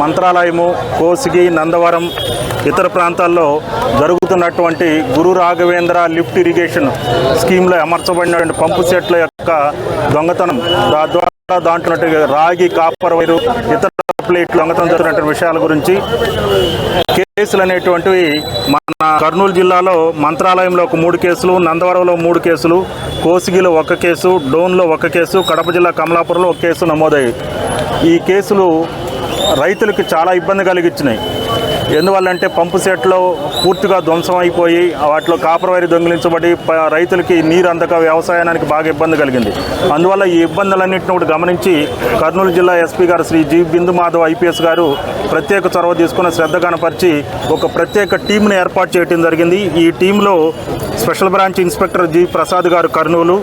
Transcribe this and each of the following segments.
మంత్రాలయము కోసిగి నందవరం ఇతర ప్రాంతాల్లో జరుగుతున్నటువంటి గురు రాఘవేంద్ర లిఫ్ట్ ఇరిగేషన్ స్కీమ్లో అమర్చబడినటువంటి పంపు సెట్ల యొక్క దొంగతనం. తద్వారా దాంట్లో రాగి కాపర్ వైరు ఇతర ప్లేట్లు దొంగతనం జరుగుతున్నటువంటి విషయాల గురించి కేసులు అనేటువంటివి మన కర్నూలు జిల్లాలో మంత్రాలయంలో ఒక మూడు కేసులు నందవరంలో మూడు కేసులు కోసిగిలో ఒక కేసు డోన్లో ఒక కేసు కడప జిల్లా కమలాపురంలో ఒక కేసు నమోదయ్యాయి. ఈ కేసులు రైతులకు చాలా ఇబ్బంది కలిగించినాయి. ఎందువల్లంటే పంపు సెట్లో పూర్తిగా ధ్వంసం అయిపోయి వాటిలో కాపర్ వైర్ దొంగిలించబడి రైతులకి నీరు అందక వ్యవసాయానికి బాగా ఇబ్బంది కలిగింది. అందువల్ల ఈ ఇబ్బందులన్నింటిని కూడా గమనించి కర్నూలు జిల్లా ఎస్పీ గారు శ్రీ జీ బిందు మాధవ్ ఐపీఎస్ గారు ప్రత్యేక చొరవ తీసుకున్న శ్రద్ధ కనపరిచి ఒక ప్రత్యేక టీంని ఏర్పాటు చేయడం జరిగింది. ఈ టీంలో special branch inspector G Prasad గారు కర్నూలు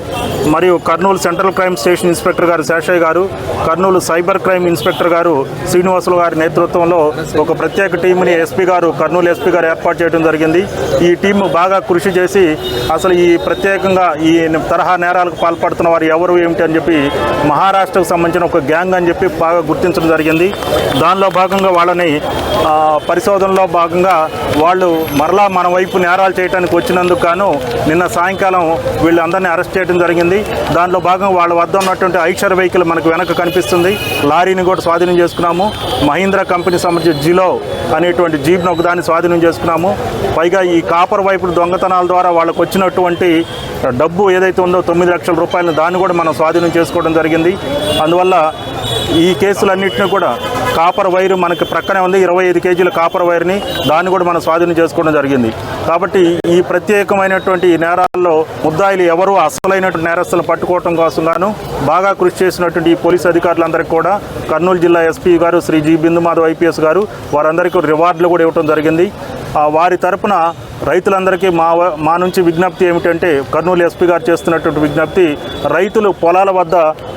మరియు Kurnool central crime station inspector గారు శేషయ్య గారు కర్నూలు సైబర్ క్రైమ్ ఇన్స్పెక్టర్ గారు శ్రీనివాసులు గారి నేతృత్వంలో ఒక ప్రత్యేక టీంని ఎస్పీ గారు కర్నూలు ఎస్పీ గారు ఏర్పాటు చేయడం జరిగింది. ఈ టీం బాగా కృషి చేసి అసలు ఈ ప్రత్యేకంగా ఈ తరహా నేరాలకు పాల్పడుతున్న వారు ఎవరు ఏమిటి అని చెప్పి మహారాష్ట్రకు సంబంధించిన ఒక గ్యాంగ్ అని చెప్పి బాగా గుర్తించడం జరిగింది. దానిలో భాగంగా వాళ్ళని పరిశోధనలో భాగంగా వాళ్ళు మరలా మన వైపు నేరాలు చేయడానికి వచ్చినందుకు గాను నిన్న సాయంకాలం వీళ్ళందరినీ అరెస్ట్ చేయడం జరిగింది. దాంట్లో భాగంగా వాళ్ళ వద్ద ఉన్నటువంటి ఐక్షర్ వెహికల్ మనకు వెనక కనిపిస్తుంది. లారీని కూడా స్వాధీనం చేసుకున్నాము. మహీంద్రా కంపెనీ సంబంధించి జిలో అనేటువంటి జీప్ను ఒకదాన్ని స్వాధీనం చేసుకున్నాము. పైగా ఈ కాపర్ వైపు దొంగతనాల ద్వారా వాళ్ళకు వచ్చినటువంటి డబ్బు ఏదైతే ఉందో తొమ్మిది లక్షల రూపాయలను దాన్ని కూడా మనం స్వాధీనం చేసుకోవడం జరిగింది. అందువల్ల ఈ కేసులన్నింటినీ కూడా కాపర్ వైరు మనకి ప్రక్కనే ఉంది. ఇరవై ఐదు కేజీల కాపర్ వైర్ని దాన్ని కూడా మనం స్వాధీనం చేసుకోవడం జరిగింది. కాబట్టి ఈ ప్రత్యేకమైనటువంటి నేరాల్లో ముద్దాయిలు ఎవరు అసలైనటువంటి నేరస్తులను పట్టుకోవడం కోసం గాను బాగా కృషి చేసినటువంటి ఈ పోలీసు అధికారులందరికీ కూడా కర్నూలు జిల్లా ఎస్పీ గారు శ్రీ జి బిందు మాధవ్ ఐపీఎస్ గారు వారందరికీ రివార్డులు కూడా ఇవ్వడం జరిగింది. వారి తరపున రైతులందరికీ మా వ- మా నుంచి విజ్ఞప్తి ఏమిటంటే కర్నూలు ఎస్పీ గారు చేస్తున్నటువంటి విజ్ఞప్తి రైతులు పొలాల వద్ద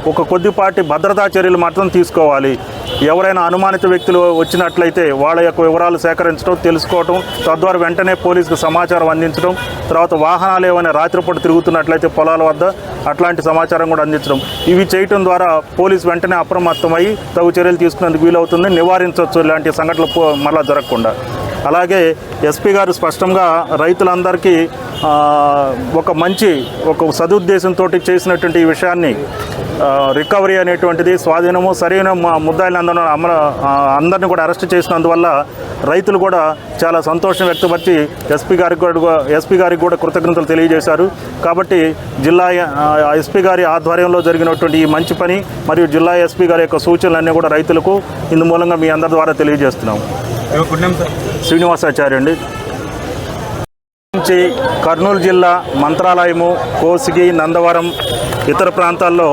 ఒక కొద్దిపాటి భద్రతా చర్యలు మాత్రం తీసుకోవాలి. ఎవరైనా అనుమానిత వ్యక్తులు వచ్చినట్లయితే వాళ్ళ యొక్క వివరాలు సేకరించడం తెలుసుకోవడం తద్వారా వెంటనే పోలీసుకు సమాచారం అందించడం తర్వాత వాహనాలు ఏమైనా రాత్రిపూట తిరుగుతున్నట్లయితే పొలాల వద్ద అట్లాంటి సమాచారం కూడా అందించడం. ఇవి చేయటం ద్వారా పోలీసు వెంటనే అప్రమత్తమై తగు చర్యలు తీసుకునేందుకు వీలవుతుంది. నివారించవచ్చు ఇలాంటి సంఘటనలు పో- మరలా జరగకుండా. అలాగే ఎస్పీ గారు స్పష్టంగా రైతులందరికీ ఒక మంచి ఒక సదుద్దేశంతో చేసినటువంటి ఈ విషయాన్ని రికవరీ అనేటువంటిది స్వాధీనము సరైన ముద్దాయిలు ముద్దాయిలను అందరూ అందరిని కూడా అరెస్ట్ చేసినందువల్ల రైతులు కూడా చాలా సంతోషం వ్యక్తపరిచి ఎస్పీ గారికి కూడా ఎస్పీ గారికి కూడా కృతజ్ఞతలు తెలియజేశారు. కాబట్టి జిల్లా ఎస్పీ గారి ఆధ్వర్యంలో జరిగినటువంటి ఈ మంచి పని మరియు జిల్లా ఎస్పీ గారి యొక్క సూచనలన్నీ కూడా రైతులకు ఇందు మూలంగా మీ అందరి ద్వారా తెలియజేస్తున్నాం శ్రీనివాసాచార్య అండి నుంచి కర్నూలు జిల్లా మంత్రాలయము కోసిగి నందవరం ఇతర ప్రాంతాల్లో